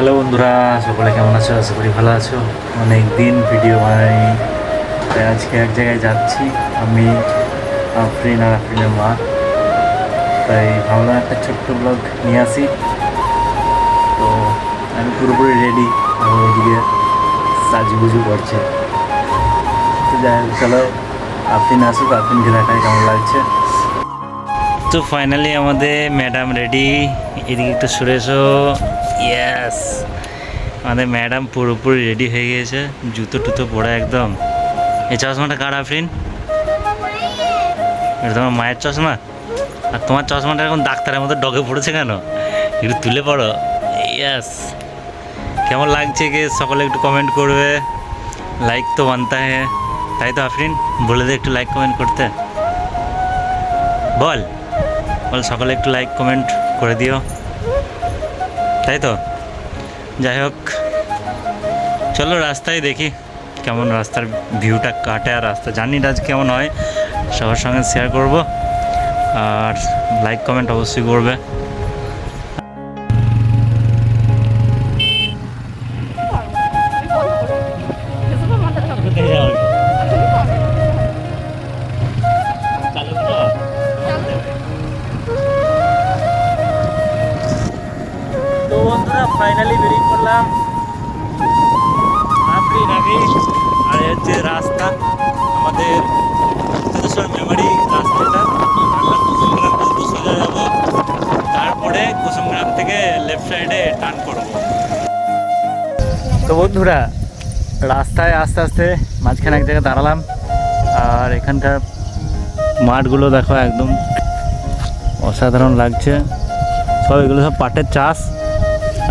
Hello বন্ধুরা, সকলে কেমন আছো? আশা করি ভালো আছো। অনেক দিন ভিডিও বানাই তাই আজকে এক জায়গায় যাচ্ছি। আমি, আফরিন আর আফরিনের মা। তাই ভাবলাম একটা ছোট্ট ব্লগ নিয়ে আসি। তো আমি পুরোপুরি রেডি আর ওইদিকে সাজুগুজু করছে। তো যাই হোক, চলো আফরিন আসুক। আফরিনকে দেখায় কেমন লাগছে। তো ফাইনালি আমাদের ম্যাডাম রেডি এদিকে একটু সরে এসো ইয়াস আমাদের ম্যাডাম পুরোপুরি রেডি হয়ে গিয়েছে। জুতো টুতো পরে একদম। এই চশমাটা কার আফরিন? এটা তোমার মায়ের চশমা? আর তোমার চশমাটা এখন ডাক্তারের মতো ডগে পড়েছে কেন? একটু তুলে পড়ো। ইয়াস কেমন লাগছে কে? সকলে একটু কমেন্ট করবে। লাইক তো বানতা হ্যাঁ তাই তো আফরিন? বলে দে একটু লাইক কমেন্ট করতে। বল। বল, সকলে একটু লাইক কমেন্ট করে দিও। তাই তো যাই হোক চলো রাস্তায় দেখি কেমন রাস্তার ভিউটা কাটে আর রাস্তা। জানি না আজ কেমন হয়, সবার সঙ্গে শেয়ার করব। আর লাইক কমেন্ট অবশ্যই করবে। বন্ধুরা ফাইনালি বেরিয়ে পড়লাম। আপনি নাকি আর এই হচ্ছে রাস্তা। আমাদের সিদ্ধেশ্বর মেমারি রাস্তাটা। আমরা কুসুমগ্রাম থেকে সোজা যাব। তারপরে কুসুমগ্রাম থেকে লেফট সাইডে টার্ন করব। তো বন্ধুরা রাস্তায় আস্তে আস্তে মাঝখানে এক জায়গায় দাঁড়ালাম। আর এখানকার মাঠগুলো দেখো একদম অসাধারণ লাগছে। সব এগুলো সব পাটের চাষ।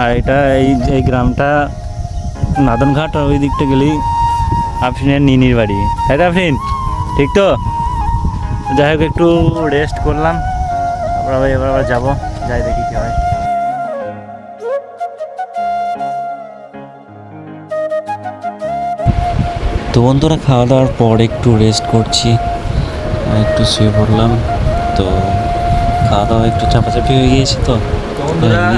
আর এটা এই এই গ্রামটা নাদনঘাট আর ওই দিকটা গেলেই আফরিনের নিনির বাড়ি। তাই তো আফরিন, ঠিক তো? যাই হোক, একটু রেস্ট করলাম। তারপর আবার এবার আবার যাব, যাই দেখি কী হয়। তো বন্ধুরা, খাওয়া দাওয়ার পর একটু রেস্ট করছি। একটু শুয়ে পড়লাম। তো খাওয়া দাওয়া একটু চাপাচাপি হয়ে গিয়েছে তো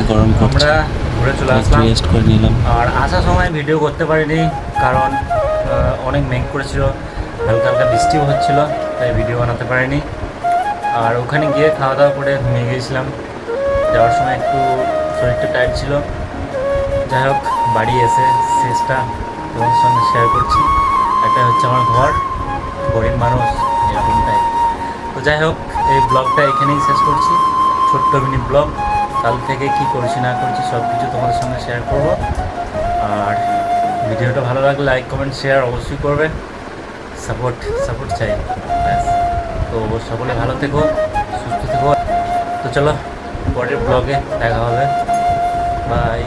গরম আমরা ঘুরে চলে একটু আসলাম। রেস্ট করে নিলাম। আর আসার সময় ভিডিও করতে পারিনি কারণ অনেক মেঘ করেছিল হালকা হালকা বৃষ্টিও হচ্ছিল তাই ভিডিও বানাতে পারিনি। আর ওখানে গিয়ে খাওয়া দাওয়া করে ঘুমিয়ে গিয়েছিলাম। যাওয়ার সময় একটু শরীরটা টাইট ছিল। যাই হোক বাড়ি এসে শেষটা তোমার সঙ্গে শেয়ার করছি। এটা হচ্ছে আমার ঘর। তো যাই হোক, এই ব্লগটা এখানেই শেষ করছি। ছোট্ট মিনি ব্লগ। কাল থেকে কি করছি, না করছি সব কিছু তোমাদের সঙ্গে শেয়ার করব। আর ভিডিওটা ভালো লাগলে লাইক কমেন্ট শেয়ার অবশ্যই করবে সাপোর্ট সাপোর্ট চাই। ব্যাস। তো সকলে ভালো থেকো, সুস্থ থেকো। তো চলো, পরের ব্লগে দেখা হবে। বাই